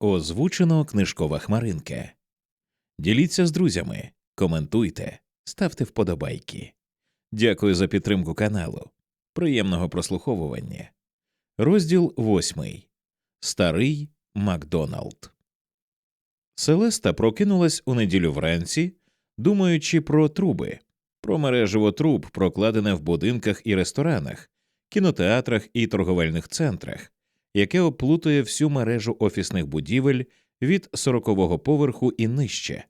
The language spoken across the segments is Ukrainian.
Озвучено книжкова хмаринка. Діліться з друзями, коментуйте, ставте вподобайки. Дякую за підтримку каналу. Приємного прослуховування. Розділ восьмий. Старий Макдоналд. Селеста прокинулась у неділю вранці, думаючи про труби, про мережево труб, прокладене в будинках і ресторанах, кінотеатрах і торговельних центрах, яке оплутує всю мережу офісних будівель від сорокового поверху і нижче,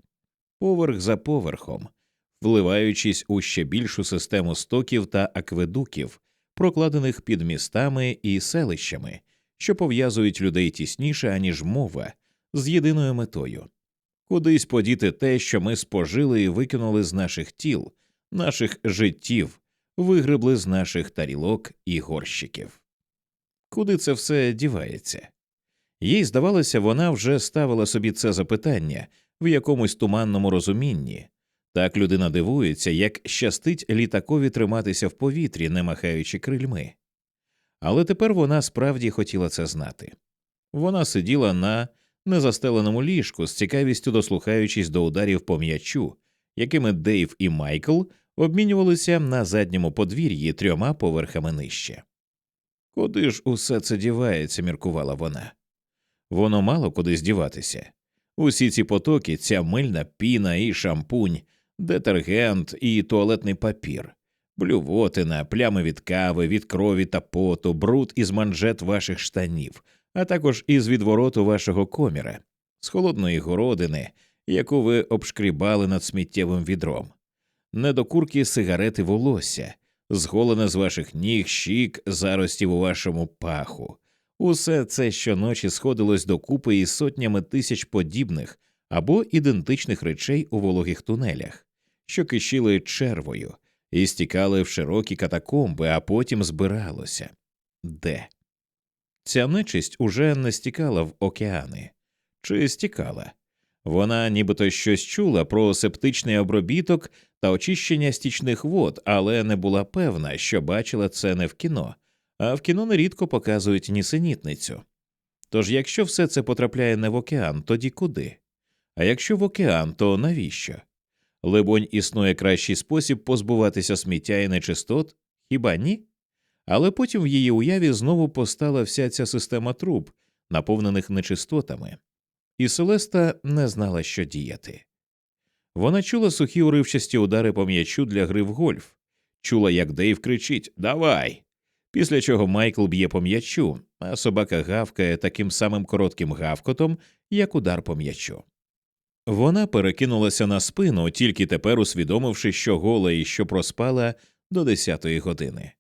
поверх за поверхом, вливаючись у ще більшу систему стоків та акведуків, прокладених під містами і селищами, що пов'язують людей тісніше, аніж мова, з єдиною метою кудись подіти те, що ми спожили і викинули з наших тіл, наших життів, вигребли з наших тарілок і горщиків. Куди це все дівається? Їй здавалося, вона вже ставила собі це запитання в якомусь туманному розумінні. Так людина дивується, як щастить літакові триматися в повітрі, не махаючи крильми. Але тепер вона справді хотіла це знати. Вона сиділа на незастеленому ліжку, з цікавістю дослухаючись до ударів по м'ячу, якими Дейв і Майкл обмінювалися на задньому подвір'ї трьома поверхами нижче. Куди ж усе це дівається, міркувала вона. Воно мало куди здіватися. Усі ці потоки, ця мильна піна і шампунь, детергент і туалетний папір, блювотина, плями від кави, від крові та поту, бруд із манжет ваших штанів, а також із відвороту вашого коміра, з холодної городини, яку ви обшкрібали над сміттєвим відром, недокурки сигарети волосся, зголене з ваших ніг, щік, заростів у вашому паху. Усе це щоночі сходилось докупи із сотнями тисяч подібних або ідентичних речей у вологих тунелях, що кишіли червою і стікали в широкі катакомби, а потім збиралося. Де? Ця нечисть уже не стікала в океани чи стікала. Вона нібито щось чула про септичний обробіток та очищення стічних вод, але не була певна, що бачила це не в кіно, а в кіно нерідко показують нісенітницю. Тож, якщо все це потрапляє не в океан, тоді куди? А якщо в океан, то навіщо? Либонь, існує кращий спосіб позбуватися сміття і нечистот, хіба ні? Але потім в її уяві знову постала вся ця система труб, наповнених нечистотами, і Селеста не знала, що діяти. Вона чула сухі уривчасті удари по м'ячу для гри в гольф, чула, як Дейв кричить Давай. Після чого Майкл б'є по м'ячу, а собака гавкає таким самим коротким гавкотом, як удар по м'ячу. Вона перекинулася на спину, тільки тепер усвідомивши, що гола і що проспала до десятої години.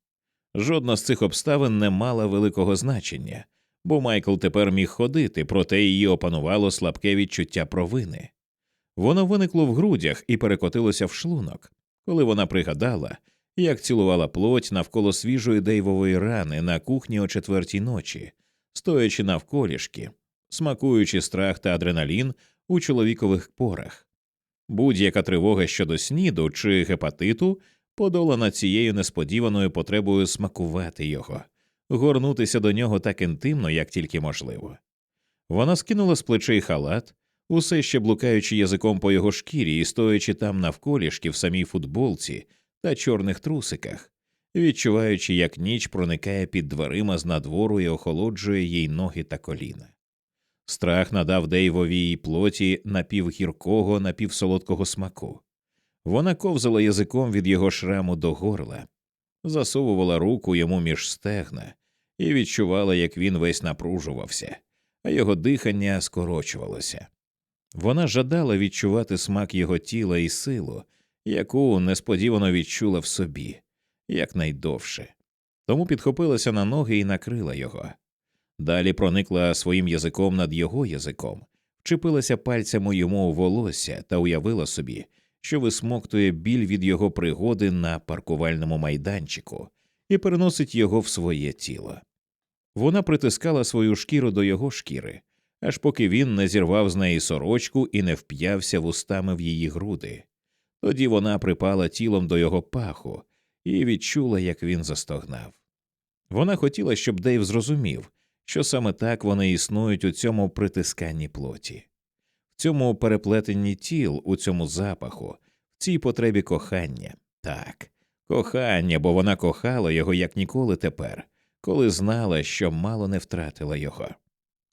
Жодна з цих обставин не мала великого значення, бо Майкл тепер міг ходити, проте її опанувало слабке відчуття провини. Воно виникло в грудях і перекотилося в шлунок, коли вона пригадала, як цілувала плоть навколо свіжої дейвової рани на кухні о четвертій ночі, стоячи навколішки, смакуючи страх та адреналін у чоловікових порах. Будь-яка тривога щодо сніду чи гепатиту подолана цією несподіваною потребою смакувати його, горнутися до нього так інтимно, як тільки можливо. Вона скинула з плечей халат, усе ще блукаючи язиком по його шкірі і стоячи там навколішки в самій футболці та чорних трусиках, відчуваючи, як ніч проникає під дверима з надвору і охолоджує їй ноги та коліна. Страх надав Дейвовій плоті напівгіркого, напівсолодкого смаку. Вона ковзала язиком від його шраму до горла, засовувала руку йому між стегна і відчувала, як він весь напружувався, а його дихання скорочувалося. Вона жадала відчувати смак його тіла і силу, яку несподівано відчула в собі якнайдовше. Тому підхопилася на ноги і накрила його. Далі проникла своїм язиком над його язиком, вчепилася пальцями йому у волосся та уявила собі, що висмоктує біль від його пригоди на паркувальному майданчику і переносить його в своє тіло. Вона притискала свою шкіру до його шкіри, аж поки він не зірвав з неї сорочку і не вп'явся вустами в її груди. Тоді вона припала тілом до його паху і відчула, як він застогнав. Вона хотіла, щоб Дейв зрозумів, що саме так вони існують у цьому притисканні плоті, цьому переплетенні тіл, у цьому запаху, в цій потребі кохання. Так, кохання, бо вона кохала його як ніколи тепер, коли знала, що мало не втратила його.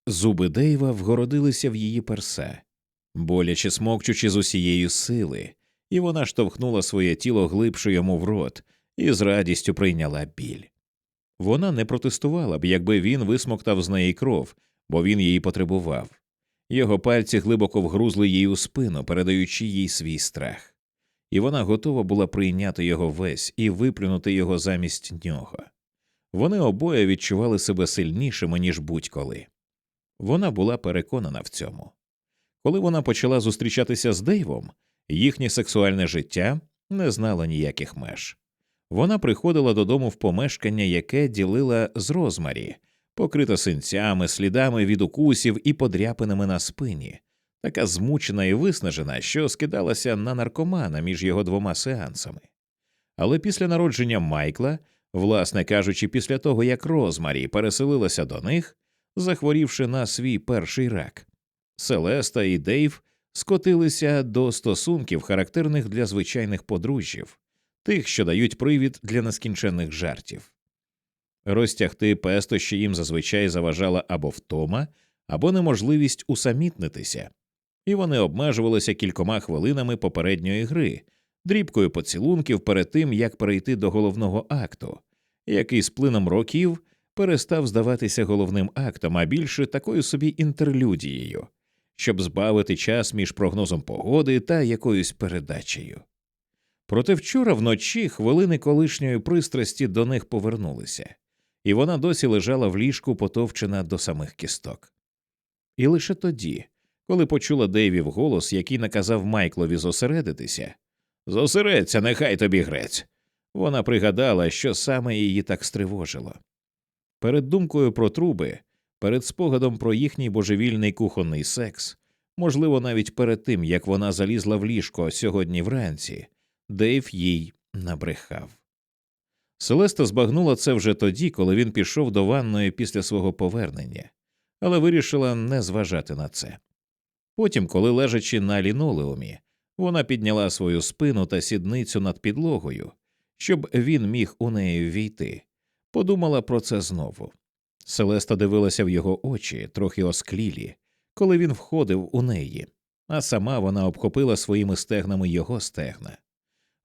Зуби Дейва вгородилися в її перса, боляче смокчучи з усією сили, і вона штовхнула своє тіло глибше йому в рот і з радістю прийняла біль. Вона не протестувала б, якби він висмоктав з неї кров, бо він її потребував. Його пальці глибоко вгрузли їй у спину, передаючи їй свій страх, і вона готова була прийняти його весь і виплюнути його замість нього. Вони обоє відчували себе сильнішими, ніж будь-коли. Вона була переконана в цьому. Коли вона почала зустрічатися з Дейвом, їхнє сексуальне життя не знало ніяких меж. Вона приходила додому в помешкання, яке ділила з розмарі, покрита синцями, слідами від укусів і подряпинами на спині, така змучена і виснажена, що скидалася на наркомана між його двома сеансами. Але після народження Майкла, власне кажучи, після того як Розмарі переселилася до них, захворівши на свій перший рак, Селеста і Дейв скотилися до стосунків, характерних для звичайних подружжів, тих, що дають привід для нескінченних жартів. Розтягти пестощі їм зазвичай заважала або втома, або неможливість усамітнитися, і вони обмежувалися кількома хвилинами попередньої гри, дрібкою поцілунків перед тим, як перейти до головного акту, який з плином років перестав здаватися головним актом, а більше такою собі інтерлюдією, щоб збавити час між прогнозом погоди та якоюсь передачею. Проте вчора вночі хвилини колишньої пристрасті до них повернулися, і вона досі лежала в ліжку, потовчена до самих кісток. І лише тоді, коли почула Дейвів голос, який наказав Майклові зосередитися Зосередься, нехай тобі грець. Вона пригадала, що саме її так стривожило. Перед думкою про труби, перед спогадом про їхній божевільний кухонний секс, можливо, навіть перед тим як вона залізла в ліжко сьогодні вранці, Дейв їй набрехав. Селеста збагнула це вже тоді, коли він пішов до ванної після свого повернення, але вирішила не зважати на це. Потім, коли лежачи на лінолеумі, вона підняла свою спину та сідницю над підлогою, щоб він міг у неї ввійти, подумала про це знову. Селеста дивилася в його очі, трохи осклілі, коли він входив у неї, а сама вона обхопила своїми стегнами його стегна.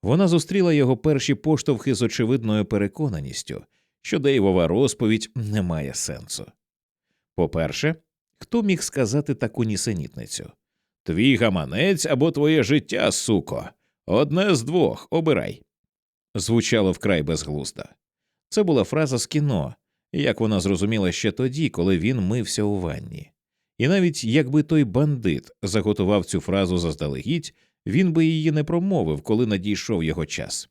Вона зустріла його перші поштовхи з очевидною переконаністю, що Дейвова розповідь не має сенсу. По-перше, хто міг сказати таку нісенітницю Твій гаманець або твоє життя, суко, одне з двох обирай. Звучало вкрай безглуздо. Це була фраза з кіно, як вона зрозуміла ще тоді, коли він мився у ванні. І навіть якби той бандит заготував цю фразу заздалегідь, він би її не промовив, коли надійшов його час.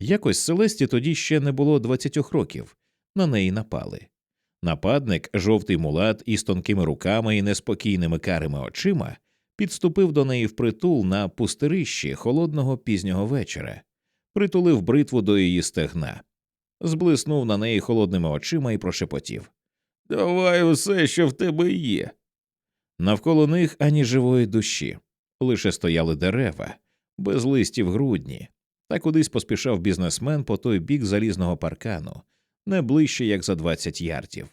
Якось Селесті тоді ще не було двадцятьох років, на неї напали. Нападник, жовтий мулат із тонкими руками і неспокійними карими очима, підступив до неї впритул на пустирищі холодного пізнього вечора, притулив бритву до її стегна, зблиснув на неї холодними очима і прошепотів Давай усе, що в тебе є. Навколо них ані живої душі, лише стояли дерева, без листів грудні, та кудись поспішав бізнесмен по той бік залізного паркану, не ближче, як за двадцять ярдів.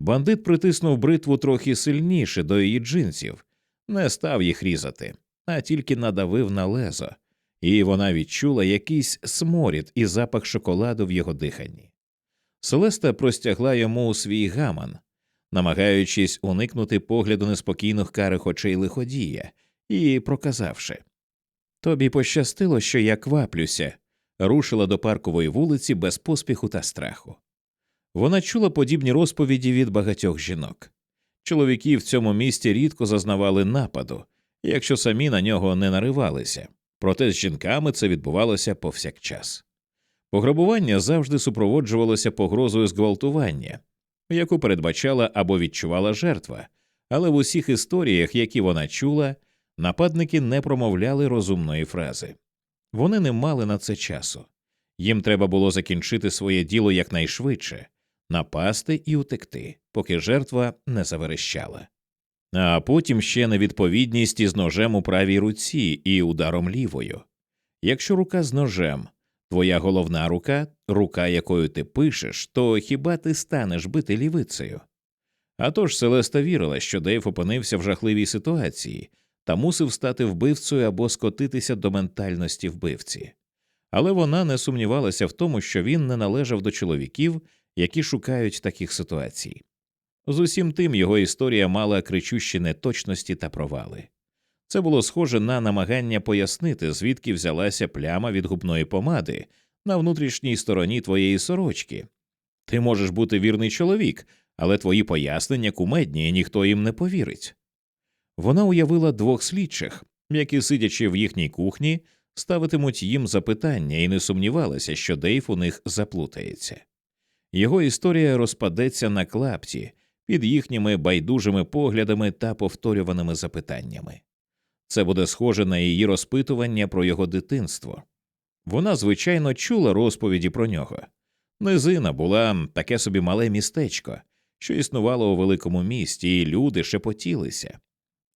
Бандит притиснув бритву трохи сильніше до її джинсів, не став їх різати, а тільки надавив на лезо, і вона відчула якийсь сморід і запах шоколаду в його диханні. Селеста простягла йому свій гаман, намагаючись уникнути погляду неспокійних карих очей лиходія, і проказавши Тобі пощастило, що я кваплюся, рушила до паркової вулиці без поспіху та страху. Вона чула подібні розповіді від багатьох жінок. Чоловіки в цьому місті рідко зазнавали нападу, якщо самі на нього не наривалися, проте з жінками це відбувалося повсякчас. Пограбування завжди супроводжувалося погрозою зґвалтування, яку передбачала або відчувала жертва, але в усіх історіях, які вона чула, нападники не промовляли розумної фрази. Вони не мали на це часу. Їм треба було закінчити своє діло якнайшвидше, напасти і утекти, поки жертва не заверещала. А потім ще невідповідність із ножем у правій руці і ударом лівою. Якщо рука з ножем, твоя головна рука, рука, якою ти пишеш, то хіба ти станеш бити лівицею? А тож Селеста вірила, що Дейв опинився в жахливій ситуації та мусив стати вбивцею або скотитися до ментальності вбивці. Але вона не сумнівалася в тому, що він не належав до чоловіків, які шукають таких ситуацій. З усім тим його історія мала кричущі неточності та провали. Це було схоже на намагання пояснити, звідки взялася пляма від губної помади на внутрішній стороні твоєї сорочки. Ти можеш бути вірний чоловік, але твої пояснення кумедні, і ніхто їм не повірить. Вона уявила двох слідчих, які, сидячи в їхній кухні, ставитимуть їм запитання і не сумнівалася, що Дейв у них заплутається. Його історія розпадеться на клапті під їхніми байдужими поглядами та повторюваними запитаннями. Це буде схоже на її розпитування про його дитинство. Вона, звичайно, чула розповіді про нього. Низина була таке собі мале містечко, що існувало у великому місті, і люди шепотілися.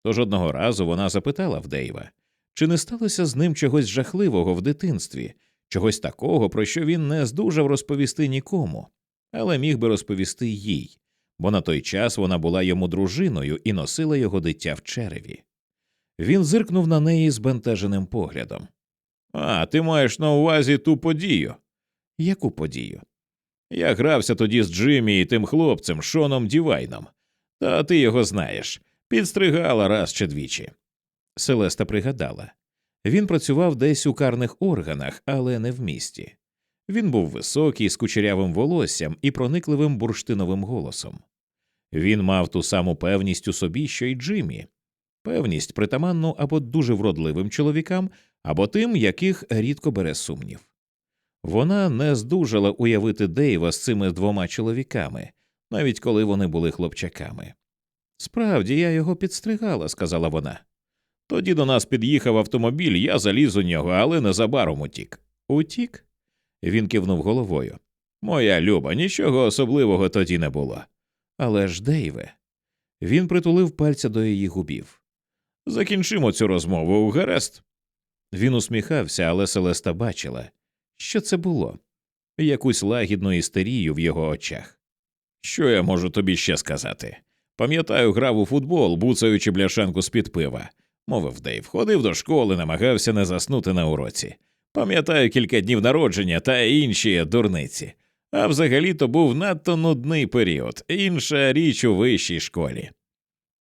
Тож одного разу вона запитала в Дейва, чи не сталося з ним чогось жахливого в дитинстві, чогось такого, про що він не здужав розповісти нікому, але міг би розповісти їй, бо на той час вона була йому дружиною і носила його дитя в череві. Він зиркнув на неї збентеженим поглядом. А, ти маєш на увазі ту подію. Яку подію? Я грався тоді з Джиммі і тим хлопцем Шоном Дівайном. Та ти його знаєш, підстригала раз чи двічі. Селеста пригадала він працював десь у карних органах, але не в місті. Він був високий, з кучерявим волоссям і проникливим бурштиновим голосом. Він мав ту саму певність у собі, що й Джиммі, певність притаманну або дуже вродливим чоловікам, або тим, яких рідко бере сумнів. Вона не здужала уявити Дейва з цими двома чоловіками, навіть коли вони були хлопчаками. Справді, я його підстригала, сказала вона. Тоді до нас під'їхав автомобіль, я заліз у нього, але незабаром утік. Утік? Він кивнув головою. Моя люба, нічого особливого тоді не було. Але ж, Дейве. Він притулив пальця до її губів. Закінчимо цю розмову, гаразд. Він усміхався, але Селеста бачила, що це було якусь лагідну істерію в його очах. Що я можу тобі ще сказати? Пам'ятаю, грав у футбол, буцаючи бляшанку з під пива, мовив Дейв, ходив до школи, намагався не заснути на уроці. Пам'ятаю кілька днів народження та інші дурниці. А взагалі то був надто нудний період, інша річ у вищій школі.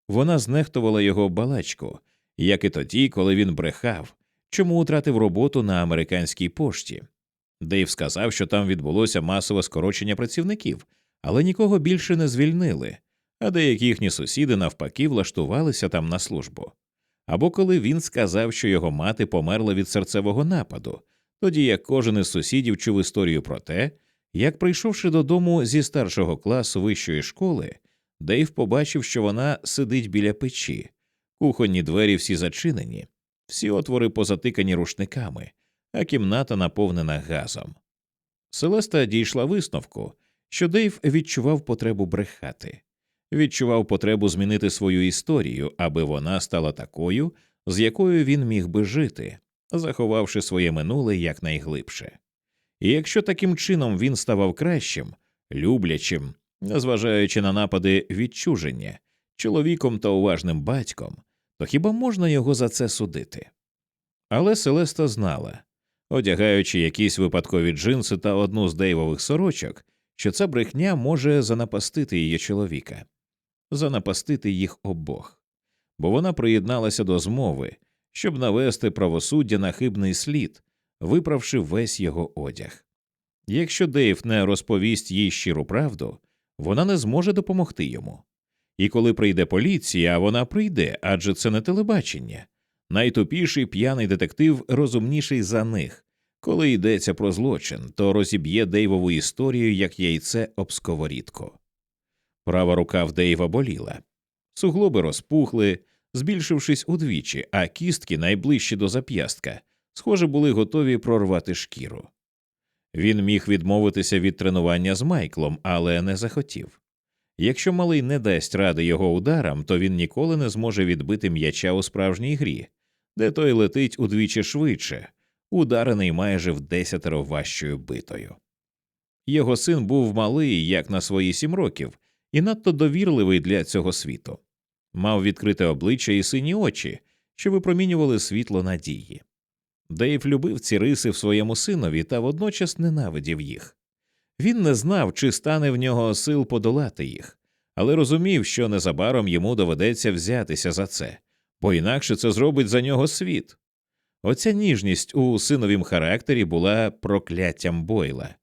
Вона знехтувала його балачку, як і тоді, коли він брехав, чому втратив роботу на американській пошті. Дейв сказав, що там відбулося масове скорочення працівників, але нікого більше не звільнили, а деякі їхні сусіди навпаки влаштувалися там на службу. Або коли він сказав, що його мати померла від серцевого нападу, тоді як кожен із сусідів чув історію про те, як, прийшовши додому зі старшого класу вищої школи, Дейв побачив, що вона сидить біля печі, кухонні двері всі зачинені, всі отвори позатикані рушниками, а кімната наповнена газом. Селеста дійшла висновку, що Дейв відчував потребу брехати, відчував потребу змінити свою історію, аби вона стала такою, з якою він міг би жити, заховавши своє минуле якнайглибше. І якщо таким чином він ставав кращим, люблячим, незважаючи на напади відчуження, чоловіком та уважним батьком, то хіба можна його за це судити? Але Селеста знала, одягаючи якісь випадкові джинси та одну з дейвових сорочок, що ця брехня може занапастити її чоловіка, занапастити їх обох, бо вона приєдналася до змови, щоб навести правосуддя на хибний слід, виправши весь його одяг. Якщо Дейв не розповість їй щиру правду, вона не зможе допомогти йому. І коли прийде поліція, вона прийде, адже це не телебачення. Найтупіший п'яний детектив розумніший за них. Коли йдеться про злочин, то розіб'є Дейвову історію як яйце об сковорідку. Права рука в Дейва боліла, суглоби розпухли, збільшившись удвічі, а кістки, найближчі до зап'ястка, схоже, були готові прорвати шкіру. Він міг відмовитися від тренування з Майклом, але не захотів. Якщо малий не дасть ради його ударам, то він ніколи не зможе відбити м'яча у справжній грі, де той летить удвічі швидше, ударений майже в десятеро важчою битою. Його син був малий, як на свої сім років, і надто довірливий для цього світу. Мав відкрите обличчя і сині очі, що випромінювали світло надії. Дейв любив ці риси в своєму синові та водночас ненавидів їх. Він не знав, чи стане в нього сил подолати їх, але розумів, що незабаром йому доведеться взятися за це, бо інакше це зробить за нього світ. Оця ніжність у синовім характері була прокляттям Бойла.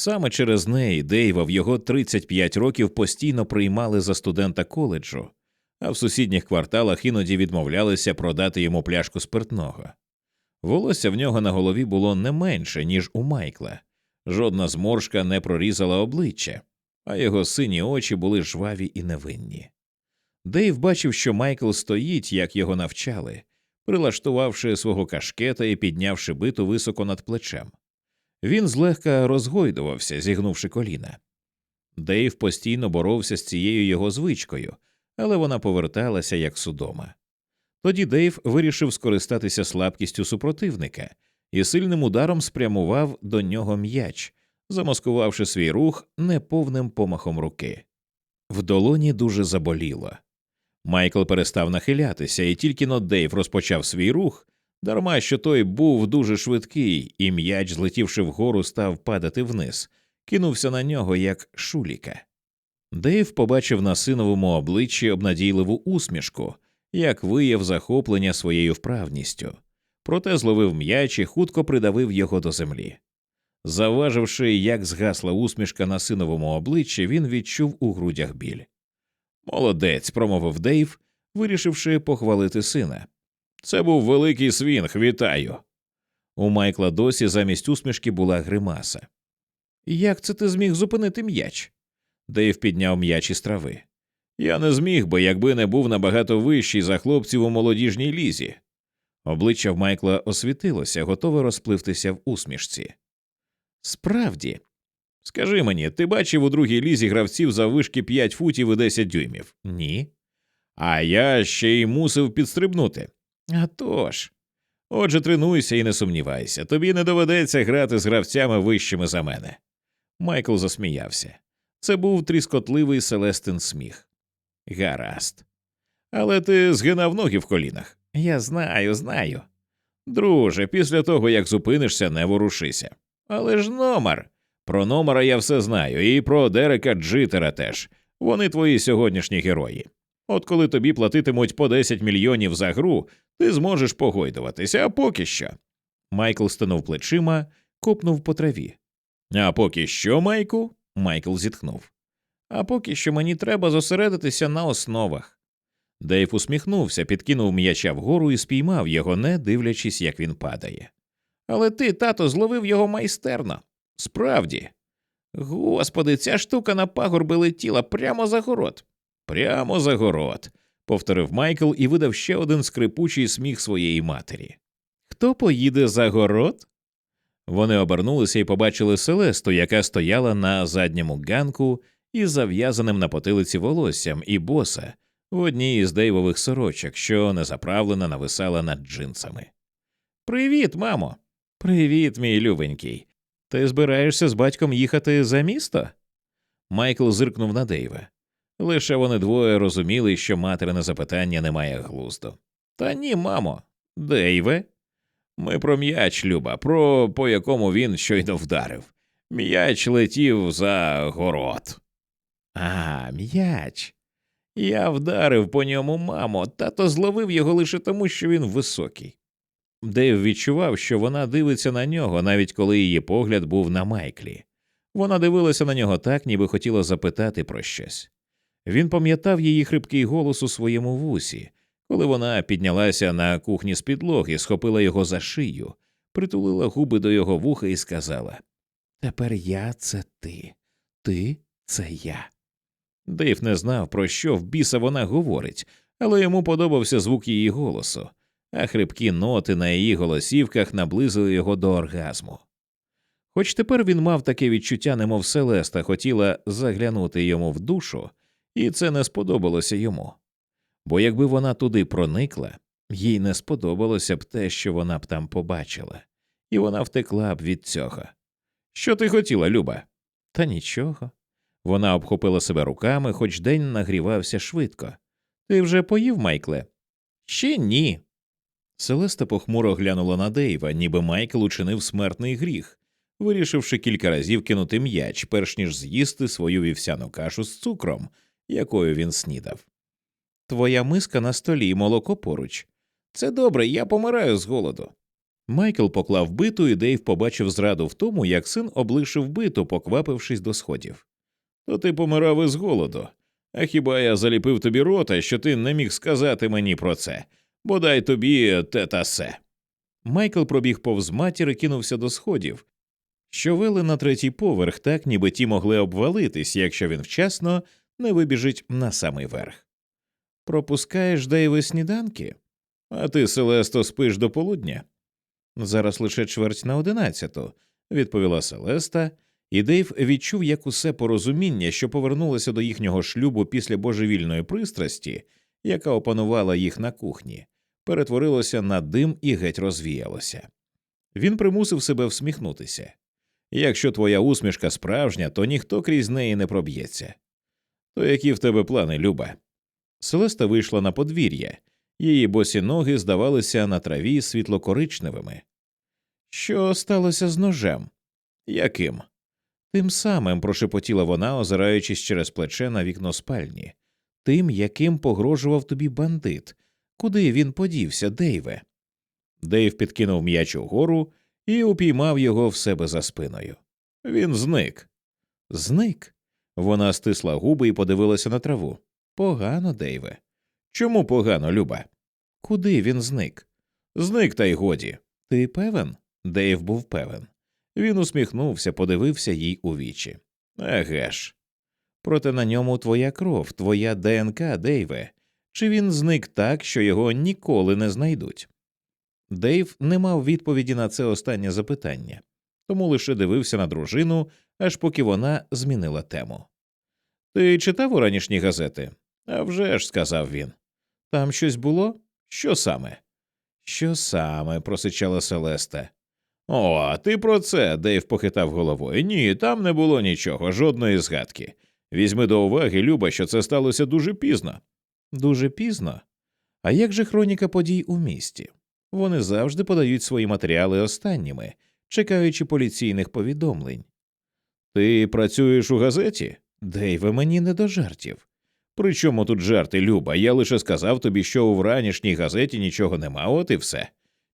Саме через неї Дейва в його 35 років постійно приймали за студента коледжу, а в сусідніх кварталах іноді відмовлялися продати йому пляшку спиртного. Волосся в нього на голові було не менше, ніж у Майкла, жодна зморшка не прорізала обличчя, а його сині очі були жваві і невинні. Дейв бачив, що Майкл стоїть, як його навчали, прилаштувавши свого кашкета і піднявши биту високо над плечем. Він злегка розгойдувався, зігнувши коліна. Дейв постійно боровся з цією його звичкою, але вона поверталася як судома. Тоді Дейв вирішив скористатися слабкістю супротивника і сильним ударом спрямував до нього м'яч, замаскувавши свій рух неповним помахом руки. В долоні дуже заболіло. Майкл перестав нахилятися, і тільки но Дейв розпочав свій рух, дарма що той був дуже швидкий, і м'яч, злетівши вгору, став падати вниз, кинувся на нього як шуліка. Дейв побачив на синовому обличчі обнадійливу усмішку, як вияв захоплення своєю вправністю, проте зловив м'яч і хутко придавив його до землі. Заваживши, як згасла усмішка на синовому обличчі, він відчув у грудях біль. Молодець, промовив Дейв, вирішивши похвалити сина. Це був великий свінг, вітаю. У Майкла досі замість усмішки була гримаса. Як це ти зміг зупинити м'яч? Дейв підняв м'яч із трави. Я не зміг би, якби не був набагато вищий за хлопців у молодіжній лізі. Обличчя в Майкла освітилося, готове розпливтися в усмішці. Справді, скажи мені, ти бачив у другій лізі гравців за вишки 5 футів і 10 дюймів? Ні. А я ще й мусив підстрибнути. «А тож. Отже, тренуйся і не сумнівайся, тобі не доведеться грати з гравцями вищими за мене. Майкл засміявся. Це був тріскотливий селестин сміх. Гаразд. Але ти згинав ноги в колінах. Я знаю, знаю. Друже, після того як зупинишся, не ворушися. Але ж номер. Про номера я все знаю, і про Дерека Джитера теж. Вони твої сьогоднішні герої. От коли тобі платитимуть по 10 мільйонів за гру, ти зможеш погойдуватися, а поки що. Майкл стинув плечима, копнув по траві. А поки що, Майку? Майкл зітхнув. А поки що мені треба зосередитися на основах. Дейв усміхнувся, підкинув м'яча вгору і спіймав його, не дивлячись, як він падає. Але ти, тато, зловив його майстерно. Справді. Господи, ця штука на пагорби летіла прямо за город. Прямо за город, повторив Майкл і видав ще один скрипучий сміх своєї матері. Хто поїде за город? Вони обернулися і побачили Селесту, яка стояла на задньому ганку із зав'язаним на потилиці волоссям, і боса в одній із дейвових сорочок, що незаправлена нависала над джинсами. Привіт, мамо. Привіт, мій любенький. Ти збираєшся з батьком їхати за місто? Майкл зиркнув на Дейва. Лише вони двоє розуміли, що материне запитання не має глузду. Та ні, мамо, Дейве. Ми про м'яч, Люба, про по якому він щойно вдарив. М'яч летів за город. А, м'яч. Я вдарив по ньому, мамо, тато зловив його лише тому, що він високий. Дейв відчував, що вона дивиться на нього, навіть коли її погляд був на Майклі. Вона дивилася на нього так, ніби хотіла запитати про щось. Він пам'ятав її хрипкий голос у своєму вусі, коли вона піднялася на кухні з підлоги, схопила його за шию, притулила губи до його вуха і сказала Тепер я це ти, ти це я. Дейв не знав, про що в біса вона говорить, але йому подобався звук її голосу, а хрипкі ноти на її голосівках наблизили його до оргазму. Хоч тепер він мав таке відчуття, немов Селеста хотіла заглянути йому в душу, і це не сподобалося йому. Бо якби вона туди проникла, їй не сподобалося б те, що вона б там побачила, і вона втекла б від цього. Що ти хотіла, Люба? Та нічого. Вона обхопила себе руками, хоч день нагрівався швидко. Ти вже поїв, Майкле? Ще ні. Селеста похмуро глянула на Дейва, ніби Майкл учинив смертний гріх, вирішивши кілька разів кинути м'яч, перш ніж з'їсти свою вівсяну кашу з цукром, якою він снідав. Твоя миска на столі, молоко поруч. Це добре, я помираю з голоду. Майкл поклав биту, і Дейв побачив зраду в тому, як син облишив биту, поквапившись до сходів. То ти помирав із голоду. А хіба я заліпив тобі рота, що ти не міг сказати мені про це? Бодай тобі те та се. Майкл пробіг повз матір і кинувся до сходів, що вели на третій поверх, так ніби ті могли обвалитись, якщо він вчасно не вибіжить на самий верх. Пропускаєш Дейве сніданки? А ти, Селесто, спиш до полудня? Зараз лише чверть на одинадцяту, відповіла Селеста, і Дейв відчув, як усе порозуміння, що повернулося до їхнього шлюбу після божевільної пристрасті, яка опанувала їх на кухні, перетворилося на дим і геть розвіялося. Він примусив себе всміхнутися. Якщо твоя усмішка справжня, то ніхто крізь неї не проб'ється. То які в тебе плани, Люба? Селеста вийшла на подвір'я, її босі ноги здавалися на траві світлокоричневими. Що сталося з ножем? Яким? Тим самим прошепотіла вона, озираючись через плече на вікно спальні, тим, яким погрожував тобі бандит. Куди він подівся, Дейве? Дейв підкинув м'яч угору і упіймав його в себе за спиною. Він зник. Зник. Вона стисла губи і подивилася на траву. Погано, Дейве. Чому погано, Люба? Куди він зник? Зник, та й годі. Ти певен? Дейв був певен. Він усміхнувся, подивився їй у вічі. Еге ж. Проте на ньому твоя кров, твоя ДНК, Дейве. Чи він зник так, що його ніколи не знайдуть? Дейв не мав відповіді на це останнє запитання, тому лише дивився на дружину, аж поки вона змінила тему. Ти читав уранішні газети? «А вже ж», – сказав він. Там щось було? Що саме? Що саме? просичала Селеста. О, а ти про це, Дейв похитав головою. Ні, там не було нічого, жодної згадки. Візьми до уваги, Люба, що це сталося дуже пізно. Дуже пізно? А як же хроніка подій у місті? Вони завжди подають свої матеріали останніми, чекаючи поліційних повідомлень. Ти працюєш у газеті? Дейве, мені не до жартів. При чому тут жарти, Люба? Я лише сказав тобі, що у вранішній газеті нічого нема, от і все.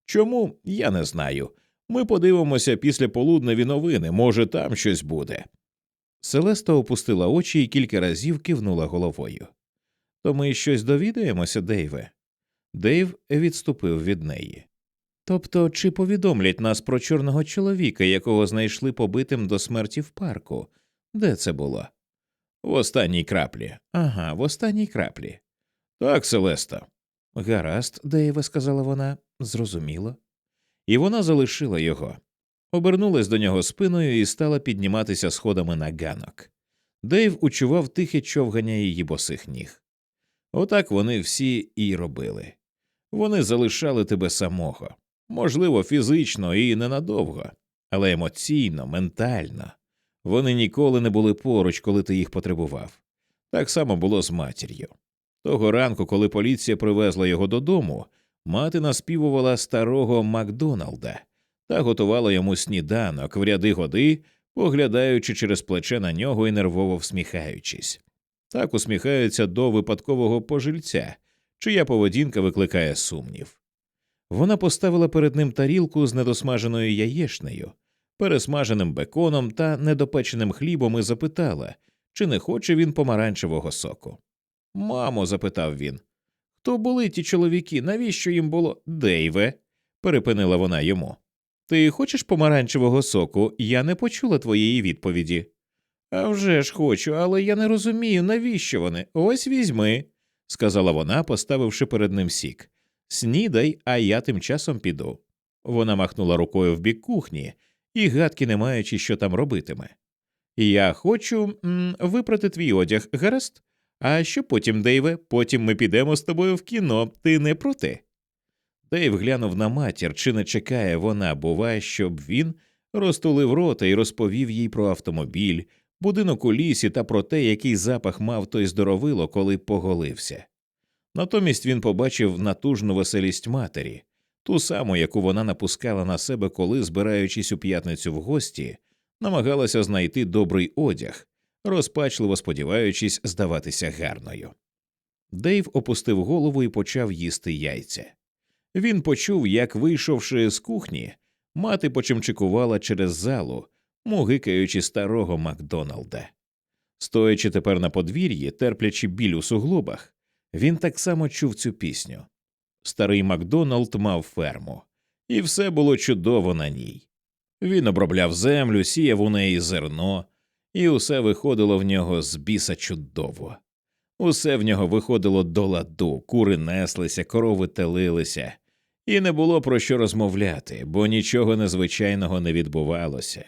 Чому я не знаю. Ми подивимося після полудневі новини, може, там щось буде. Селеста опустила очі і кілька разів кивнула головою. То ми щось довідаємося, Дейве. Дейв відступив від неї. Тобто, чи повідомлять нас про чорного чоловіка, якого знайшли побитим до смерті в парку? Де це було? В останній краплі. Ага, в останній краплі. Так, Селеста. Гаразд, Дейве, сказала вона, зрозуміло. І вона залишила його, обернулась до нього спиною і стала підніматися сходами на ганок. Дейв учував тихе човгання її босих ніг. Отак вони всі і робили. Вони залишали тебе самого, можливо, фізично і ненадовго, але емоційно, ментально. Вони ніколи не були поруч, коли ти їх потребував. Так само було з матір'ю. Того ранку, коли поліція привезла його додому, мати наспівувала старого Макдоналда та готувала йому сніданок в ряди годи, поглядаючи через плече на нього і нервово всміхаючись. Так усміхаються до випадкового пожильця, чия поведінка викликає сумнів. Вона поставила перед ним тарілку з недосмаженою яєшнею, пересмаженим беконом та недопеченим хлібом і запитала, чи не хоче він помаранчевого соку. Мамо, запитав він, хто були ті чоловіки, навіщо їм було Дейве? перепинила вона йому. Ти хочеш помаранчевого соку? Я не почула твоєї відповіді. «А вже ж хочу, але я не розумію, навіщо вони. Ось візьми, сказала вона, поставивши перед ним сік. Снідай, а я тим часом піду. Вона махнула рукою в бік кухні і гадки не маючи, що там робитиме. Я хочу м, випрати твій одяг, гаразд? А що потім, Дейве? Потім ми підемо з тобою в кіно. Ти не проти? Дейв глянув на матір, чи не чекає вона, бува, щоб він розтулив рота і розповів їй про автомобіль, будинок у лісі та про те, який запах мав той здоровило, коли поголився. Натомість він побачив натужну веселість матері, ту саму, яку вона напускала на себе, коли, збираючись у п'ятницю в гості, намагалася знайти добрий одяг, розпачливо сподіваючись здаватися гарною. Дейв опустив голову і почав їсти яйця. Він почув, як, вийшовши з кухні, мати почимчикувала через залу, мугикаючи старого Макдоналда. Стоячи тепер на подвір'ї, терплячи біль у суглобах, він так само чув цю пісню. Старий Макдоналд мав ферму, і все було чудово на ній. Він обробляв землю, сіяв у неї зерно, і усе виходило в нього з біса чудово. Усе в нього виходило до ладу, кури неслися, корови телилися, і не було про що розмовляти, бо нічого незвичайного не відбувалося.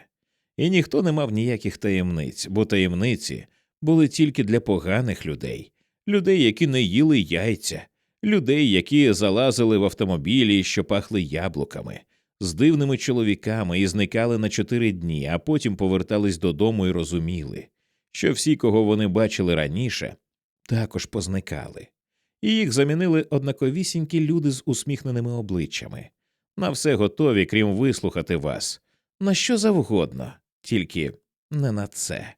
І ніхто не мав ніяких таємниць, бо таємниці були тільки для поганих людей, людей, які не їли яйця, людей, які залазили в автомобілі, що пахли яблуками, з дивними чоловіками і зникали на чотири дні, а потім повертались додому і розуміли, що всі, кого вони бачили раніше, також позникали, і їх замінили однаковісінькі люди з усміхненими обличчями. На все готові, крім вислухати вас, на що завгодно, тільки не на це.